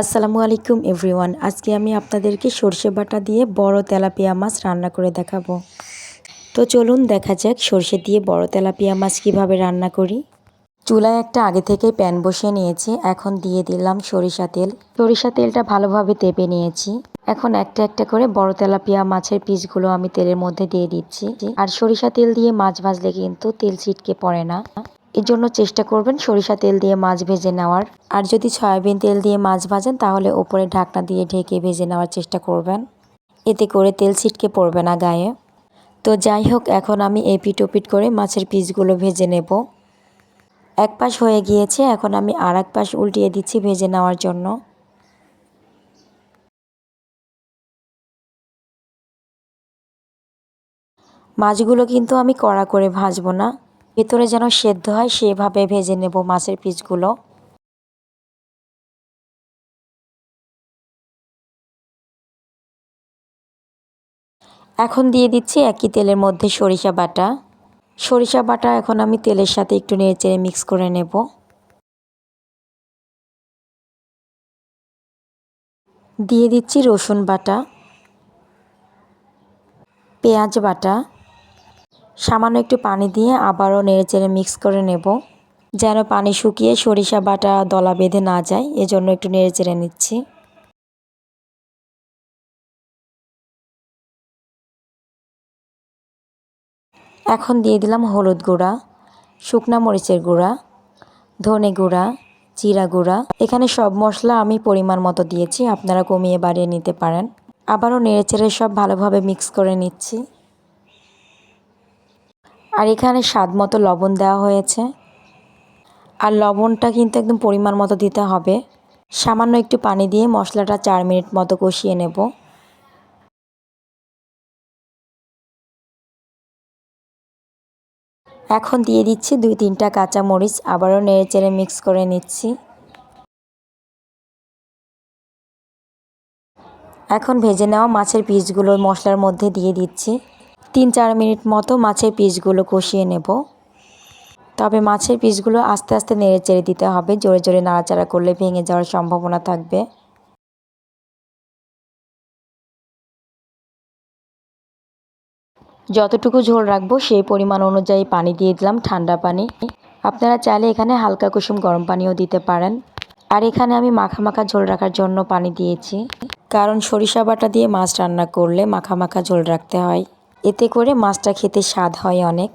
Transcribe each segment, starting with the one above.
আসসালামু আলাইকুম এভরিওয়ান। আজকে আমি আপনাদেরকে সর্ষে বাটা দিয়ে বড় তেলাপিয়া মাছ রান্না করে দেখাবো। তো চলুন দেখা যাক সর্ষে দিয়ে বড় তেলাপিয়া মাছ কীভাবে রান্না করি। চুলায় একটা আগে থেকে প্যান বসিয়ে নিয়েছি। এখন দিয়ে দিলাম সরিষা তেল। সরিষা তেলটা ভালোভাবে তেপে নিয়েছি। এখন একটা একটা করে বড় তেলাপিয়া মাছের পিসগুলো আমি তেলের মধ্যে দিয়ে দিচ্ছি। আর সরিষা তেল দিয়ে মাছ ভাজলে কিন্তু তেল ছিটকে পড়ে না। এর জন্য চেষ্টা করবেন সরিষা তেল দিয়ে মাছ ভেজে নেওয়ার। আর যদি সয়াবিন তেল দিয়ে মাছ ভাজেন, তাহলে ওপরে ঢাকনা দিয়ে ঢেকে ভেজে নেওয়ার চেষ্টা করবেন। এতে করে তেল ছিটকে পড়বে না গায়ে। তো যাই হোক, এখন আমি এপিট ওপিট করে মাছের পিসগুলো ভেজে নেব। এক পাশ হয়ে গিয়েছে, এখন আমি আর এক পাশ উল্টিয়ে দিচ্ছি ভেজে নেওয়ার জন্য। মাছগুলো কিন্তু আমি কড়া করে ভাজবো না। ভেতরে যেন সেদ্ধ হয়, সেভাবে ভেজে নেব মাছের পিসগুলো। এখন দিয়ে দিচ্ছি একই তেলের মধ্যে সরিষা বাটা। সরিষা বাটা এখন আমি তেলের সাথে একটু নেড়ে মিক্স করে নেব। দিয়ে দিচ্ছি রসুন বাটা, পেঁয়াজ বাটা। সামান্য একটু পানি দিয়ে আবারও নেড়েচেড়ে মিক্স করে নেব। যেন পানি শুকিয়ে সরিষা বাটা দলা বেঁধে না যায়, এজন্য একটু নেড়েচেড়ে নিচ্ছি। এখন দিয়ে দিলাম হলুদ গুঁড়া, শুকনা মরিচের গুঁড়া, ধনে গুঁড়া, জিরা গুঁড়া। এখানে সব মশলা আমি পরিমাণ মতো দিয়েছি, আপনারা কমিয়ে বাড়িয়ে নিতে পারেন। আবারও নেড়েচেড়ে সব ভালোভাবে মিক্স করে নিচ্ছি। আর এখানে স্বাদ মতো লবণ দেওয়া হয়েছে। আর লবণটা কিন্তু একদম পরিমাণ মতো দিতে হবে। সামান্য একটু পানি দিয়ে মশলাটা চার মিনিট মতো কষিয়ে নেব। এখন দিয়ে দিচ্ছি দুই তিনটা কাঁচা মরিচ আবারও নেড়ে চেড়ে মিক্স করে নিচ্ছি। এখন ভেজে নেওয়া মাছের পিসগুলো মশলার মধ্যে দিয়ে দিচ্ছি। তিন চার মিনিট মতো মাছের পিসগুলো কষিয়ে নেব। তবে মাছের পিসগুলো আস্তে আস্তে নেড়ে চেড়ে দিতে হবে, জোরে জোরে নাড়াচাড়া করলে ভেঙে যাওয়ার সম্ভাবনা থাকবে। যতটুকু ঝোল রাখব সেই পরিমাণ অনুযায়ী পানি দিয়ে দিলাম ঠান্ডা পানি। আপনারা চাইলে এখানে হালকা কুসুম গরম পানিও দিতে পারেন। আর এখানে আমি মাখা মাখা ঝোল রাখার জন্য পানি দিয়েছি। কারণ সরিষা বাটা দিয়ে মাছ রান্না করলে মাখা মাখা ঝোল রাখতে হয়। এতে করে মাছটা খেতে স্বাদ হয় অনেক।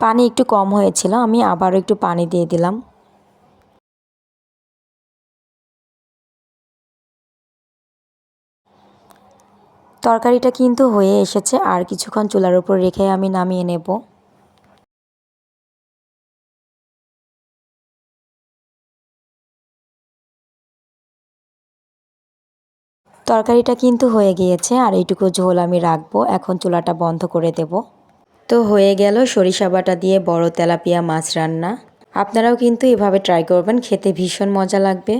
পানি একটু কম হয়েছিল, আমি আবারও একটু পানি দিয়ে দিলাম। তরকারিটা কিন্তু হয়ে এসেছে, আর কিছুক্ষণ চুলার উপর রেখে আমি নামিয়ে নেব। তরকারিটা কিন্তু হয়ে গিয়েছে, আর এইটুকু ঝোল আমি রাখব। এখন চুলাটা বন্ধ করে দেব। তো হয়ে গেল সরিষা বাটা দিয়ে বড় তেলাপিয়া মাছ রান্না। আপনারাও কিন্তু এভাবে ট্রাই করবেন, খেতে ভীষণ মজা লাগবে।